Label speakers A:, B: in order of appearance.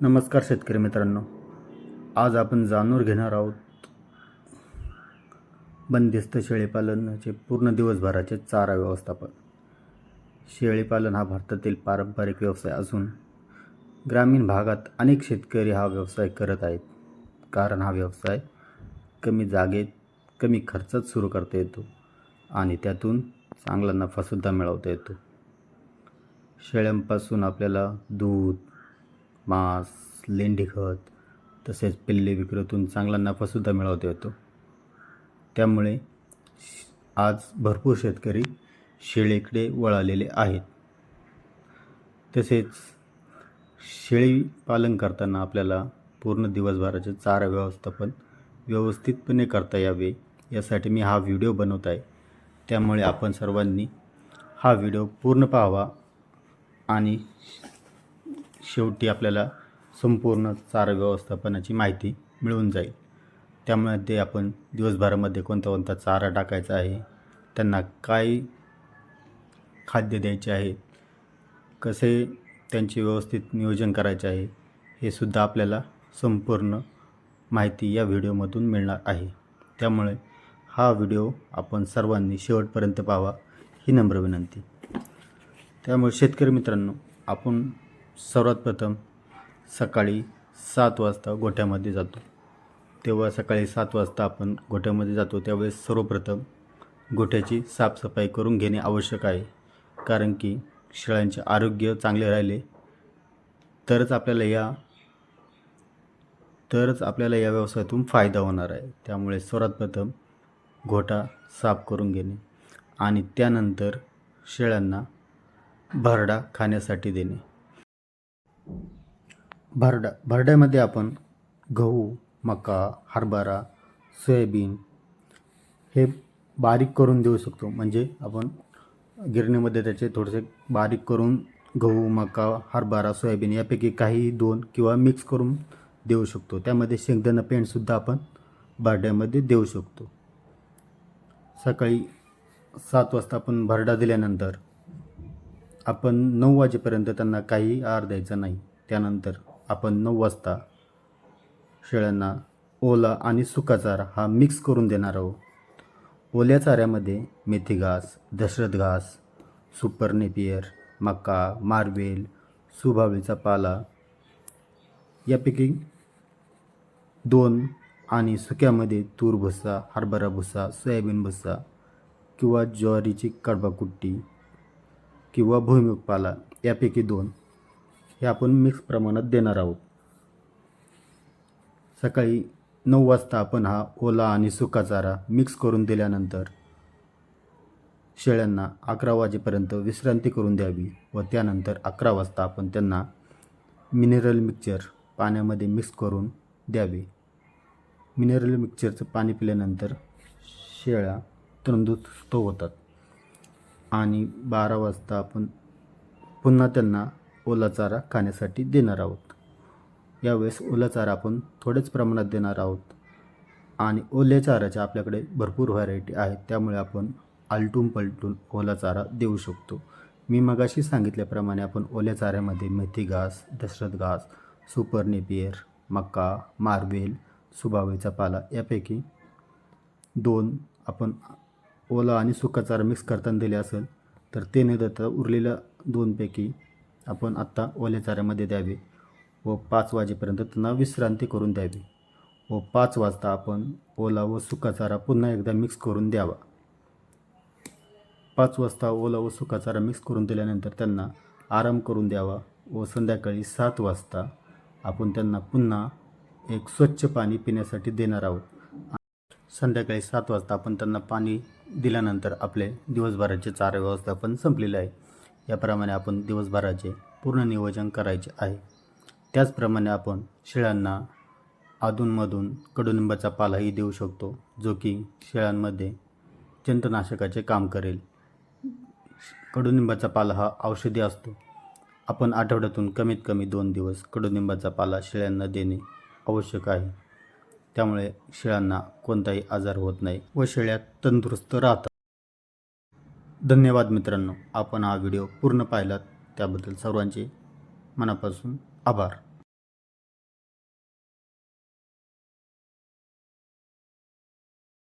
A: नमस्कार शेतकरी मित्रांनो. आज आपण जाणून घेणार आहोत बंदिस्त शेळीपालनाचे पूर्ण दिवसभराचे चारा व्यवस्थापन. शेळीपालन हा भारतातील पारंपरिक व्यवसाय असून ग्रामीण भागात अनेक शेतकरी हा व्यवसाय करत आहेत. कारण हा व्यवसाय कमी जागेत कमी खर्चात सुरू करता येतो आणि त्यातून चांगला नफासुद्धा मिळवता येतो. शेळ्यांपासून आपल्याला दूध मांस लेंडीखत तसेच पिल्ले विक्रीतून चांगला नफासुद्धा मिळवता येतो. त्यामुळे आज भरपूर शेतकरी शेळीकडे वळालेले आहेत. तसेच शेळी पालन करताना आपल्याला पूर्ण दिवसभराचे चारा व्यवस्थापन व्यवस्थितपणे करता यावे यासाठी मी हा व्हिडिओ बनवत आहे. त्यामुळे आपण सर्वांनी हा व्हिडिओ पूर्ण पाहावा आणि शेवटी आपल्याला संपूर्ण चारा व्यवस्थापनाची माहिती मिळून जाईल. त्यामध्ये आपण दिवसभरामध्ये कोणता कोणता चारा टाकायचा आहे त्यांना काय खाद्य द्यायचे आहे कसे त्यांचे व्यवस्थित नियोजन करायचे आहे हे सुद्धा आपल्याला संपूर्ण माहिती या व्हिडिओमधून मिळणार आहे. त्यामुळे हा व्हिडिओ आपण सर्वांनी शेवटपर्यंत पाहावा ही नम्र विनंती. त्यामुळे शेतकरी मित्रांनो आपण सर्वात प्रथम सकाळी सात वाजता गोठ्यामध्ये जातो. तेव्हा सकाळी सात वाजता आपण गोठ्यामध्ये जातो. त्यावेळेस सर्वप्रथम गोठ्याची साफसफाई करून घेणे आवश्यक आहे. कारण की शेळ्यांचे आरोग्य चांगले राहिले तरच आपल्याला या तरच आपल्याला या व्यवसायातून फायदा होणार आहे. त्यामुळे सर्वात प्रथम घोटा साफ करून घेणे आणि त्यानंतर शेळ्यांना भरडा खाण्यासाठी देणे. भरडा भरड्यामध्ये आपण गहू मका हरभरा सोयाबीन हे बारीक करून देऊ शकतो. म्हणजे आपण गिरणीमध्ये त्याचे थोडेसे बारीक करून गहू मका हरभरा सोयाबीन यापैकी काही दोन किंवा मिक्स करून देऊ शकतो. त्यामध्ये शेंगदाणा पेंडसुद्धा आपण भरड्यामध्ये देऊ शकतो. सकाळी सात वाजता आपण भरडा दिल्यानंतर आपण नऊ वाजेपर्यंत त्यांना काही आहार द्यायचा नाही. त्यानंतर आपण नऊ वाजता शेळ्यांना ओला आणि सुका चारा हा मिक्स करून देणार आहोत. ओल्या चाऱ्यामध्ये मेथी घास दशरथ घास सुपर नेपियर मका मार्वेल सुभावळीचा पाला यापैकी दोन आणि सुक्यामध्ये तूर भुसा हरभरा भुसा सोयाबीन भुसा किंवा ज्वारीची कडबाकुट्टी किंवा भुईमुग पाला यापैकी दोन. हे आपण मिक्स प्रमाणात देणार आहोत. सकाळी नऊ वाजता आपण हा ओला आणि सुका चारा मिक्स करून दिल्यानंतर शेळ्यांना अकरा वाजेपर्यंत विश्रांती करून द्यावी व त्यानंतर अकरा वाजता आपण त्यांना मिनरल मिक्सचर पाण्यामध्ये मिक्स करून द्यावे. मिनरल मिक्सचरचं पाणी पिल्यानंतर शेळ्या तंदुरुस्त होतात. आणि बारा वाजता आपण पुन्हा त्यांना ओला चारा खाण्यासाठी देणार आहोत. यावेळेस ओला चारा आपण थोड्याच प्रमाणात देणार आहोत. आणि ओल्या चाऱ्याच्या आपल्याकडे भरपूर व्हरायटी आहेत. त्यामुळे आपण आलटून पलटून ओला चारा देऊ शकतो. मी मगाशी सांगितल्याप्रमाणे आपण ओल्या चाऱ्यामध्ये मेथी घास दशरथ घास सुपर नेपियर मका मार्वेल सुबावेचा पाला यापैकी दोन आपण ओला आणि सुकाचारा मिक्स करताना दिले असेल तर ते न देता उरलेल्या दोनपैकी आपण आत्ता ओल्या चाऱ्यामध्ये द्यावे व पाच वाजेपर्यंत त्यांना विश्रांती करून द्यावी व पाच वाजता आपण ओला व सुकाचारा पुन्हा एकदा मिक्स करून द्यावा. पाच वाजता ओला व सुकाचारा मिक्स करून दिल्यानंतर त्यांना आराम करून द्यावा व संध्याकाळी सात वाजता आपण त्यांना पुन्हा एक स्वच्छ पाणी पिण्यासाठी देणार आहोत. संध्याकाळी सात वाजता आपण त्यांना पाणी दिल्यानंतर आपले दिवसभराचे चारा व्यवस्थापन संपलेले आहे. याप्रमाणे आपण दिवसभराचे पूर्ण नियोजन करायचे आहे. त्याचप्रमाणे आपण शेळ्यांना अधूनमधून कडुनिंबाचा पालाही देऊ शकतो जो की शेळ्यांमध्ये जंतनाशकाचे काम करेल. कडुनिंबाचा पाला हा औषधी असतो. आपण आठवड्यातून कमीत कमी दोन दिवस कडुनिंबाचा पाला शेळ्यांना देणे आवश्यक आहे. त्यामुळे शेळ्यांना कोणताही आजार होत नाही व शेळ्या तंदुरुस्त राहतात. धन्यवाद मित्रांनो. आपण हा व्हिडिओ पूर्ण पाहिलात त्याबद्दल सर्वांचे मनापासून आभार.